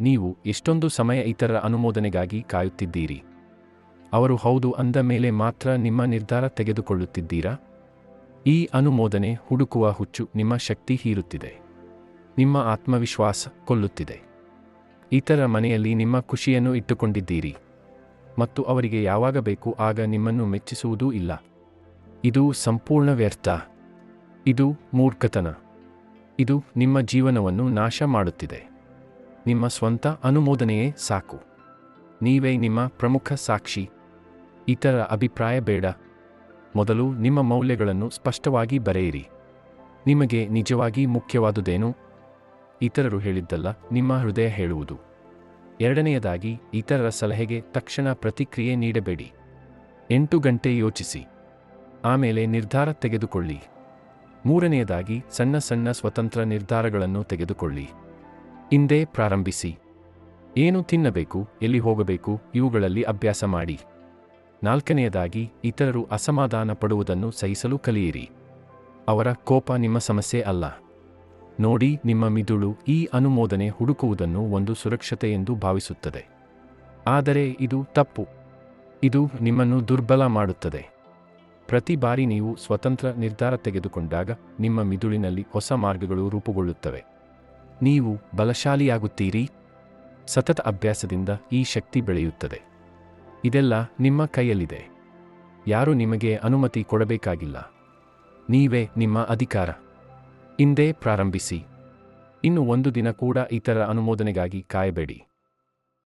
ನೀವು ಎಷ್ಟೊಂದು ಸಮಯ ಇತರರ ಅನುಮೋದನೆಗಾಗಿ ಕಾಯುತ್ತಿದ್ದೀರಿ? ಅವರು ಹೌದು ಅಂದ ಮೇಲೆ ಮಾತ್ರ ನಿಮ್ಮ ನಿರ್ಧಾರ ತೆಗೆದುಕೊಳ್ಳುತ್ತಿದ್ದೀರಾ? ಈ ಅನುಮೋದನೆ ಹುಡುಕುವ ಹುಚ್ಚು ನಿಮ್ಮ ಶಕ್ತಿ ಹೀರುತ್ತಿದೆ. ನಿಮ್ಮ ಆತ್ಮವಿಶ್ವಾಸ ಕೊಲ್ಲುತ್ತಿದೆ. ಇತರ ಮನೆಯಲ್ಲಿ ನಿಮ್ಮ ಖುಷಿಯನ್ನು ಇಟ್ಟುಕೊಂಡಿದ್ದೀರಿ. ಮತ್ತು ಅವರಿಗೆ ಯಾವಾಗ ಬೇಕು ಆಗ ನಿಮ್ಮನ್ನು ಮೆಚ್ಚಿಸುವುದೂ ಇಲ್ಲ. ಇದು ಸಂಪೂರ್ಣ ವ್ಯರ್ಥ. ಇದು ಮೂರ್ಖತನ. ಇದು ನಿಮ್ಮ ಜೀವನವನ್ನು ನಾಶ ಮಾಡುತ್ತಿದೆ. ನಿಮ್ಮ ಸ್ವಂತ ಅನುಮೋದನೆಯೇ ಸಾಕು. ನೀವೇ ನಿಮ್ಮ ಪ್ರಮುಖ ಸಾಕ್ಷಿ. ಇತರ ಅಭಿಪ್ರಾಯ ಬೇಡ. ಮೊದಲು ನಿಮ್ಮ ಮೌಲ್ಯಗಳನ್ನು ಸ್ಪಷ್ಟವಾಗಿ ಬರೆಯಿರಿ. ನಿಮಗೆ ನಿಜವಾಗಿ ಮುಖ್ಯವಾದುದೇನು? ಇತರರು ಹೇಳಿದ್ದಲ್ಲ, ನಿಮ್ಮ ಹೃದಯ ಹೇಳುವುದು. ಎರಡನೆಯದಾಗಿ, ಇತರರ ಸಲಹೆಗೆ ತಕ್ಷಣ ಪ್ರತಿಕ್ರಿಯೆ ನೀಡಬೇಡಿ. ಎಂಟು ಗಂಟೆ ಯೋಚಿಸಿ. ಆಮೇಲೆ ನಿರ್ಧಾರ ತೆಗೆದುಕೊಳ್ಳಿ. ಮೂರನೆಯದಾಗಿ, ಸಣ್ಣ ಸಣ್ಣ ಸ್ವತಂತ್ರ ನಿರ್ಧಾರಗಳನ್ನು ತೆಗೆದುಕೊಳ್ಳಿ. ಇಂದೇ ಪ್ರಾರಂಭಿಸಿ. ಏನು ತಿನ್ನಬೇಕು, ಎಲ್ಲಿ ಹೋಗಬೇಕು, ಇವುಗಳಲ್ಲಿ ಅಭ್ಯಾಸ ಮಾಡಿ. ನಾಲ್ಕನೆಯದಾಗಿ, ಇತರರು ಅಸಮಾಧಾನ ಪಡುವುದನ್ನು ಸಹಿಸಲು ಕಲಿಯಿರಿ. ಅವರ ಕೋಪ ನಿಮ್ಮ ಸಮಸ್ಯೆ ಅಲ್ಲ. ನೋಡಿ, ನಿಮ್ಮ ಮಿದುಳು ಈ ಅನುಮೋದನೆ ಹುಡುಕುವುದನ್ನು ಒಂದು ಸುರಕ್ಷತೆ ಎಂದು ಭಾವಿಸುತ್ತದೆ. ಆದರೆ ಇದು ತಪ್ಪು. ಇದು ನಿಮ್ಮನ್ನು ದುರ್ಬಲ ಮಾಡುತ್ತದೆ. ಪ್ರತಿ ಬಾರಿ ನೀವು ಸ್ವತಂತ್ರ ನಿರ್ಧಾರ ತೆಗೆದುಕೊಂಡಾಗ ನಿಮ್ಮ ಮಿದುಳಿನಲ್ಲಿ ಹೊಸ ಮಾರ್ಗಗಳು ರೂಪುಗೊಳ್ಳುತ್ತವೆ. ನೀವು ಬಲಶಾಲಿಯಾಗುತ್ತೀರಿ. ಸತತ ಅಭ್ಯಾಸದಿಂದ ಈ ಶಕ್ತಿ ಬೆಳೆಯುತ್ತದೆ. ಇದೆಲ್ಲ ನಿಮ್ಮ ಕೈಯಲ್ಲಿದೆ. ಯಾರು ನಿಮಗೆ ಅನುಮತಿ ಕೊಡಬೇಕಾಗಿಲ್ಲ. ನೀವೇ ನಿಮ್ಮ ಅಧಿಕಾರ. ಇಂದೇ ಪ್ರಾರಂಭಿಸಿ. ಇನ್ನು ಒಂದು ದಿನ ಕೂಡ ಇತರ ಅನುಮೋದನೆಗಾಗಿ ಕಾಯಬೇಡಿ.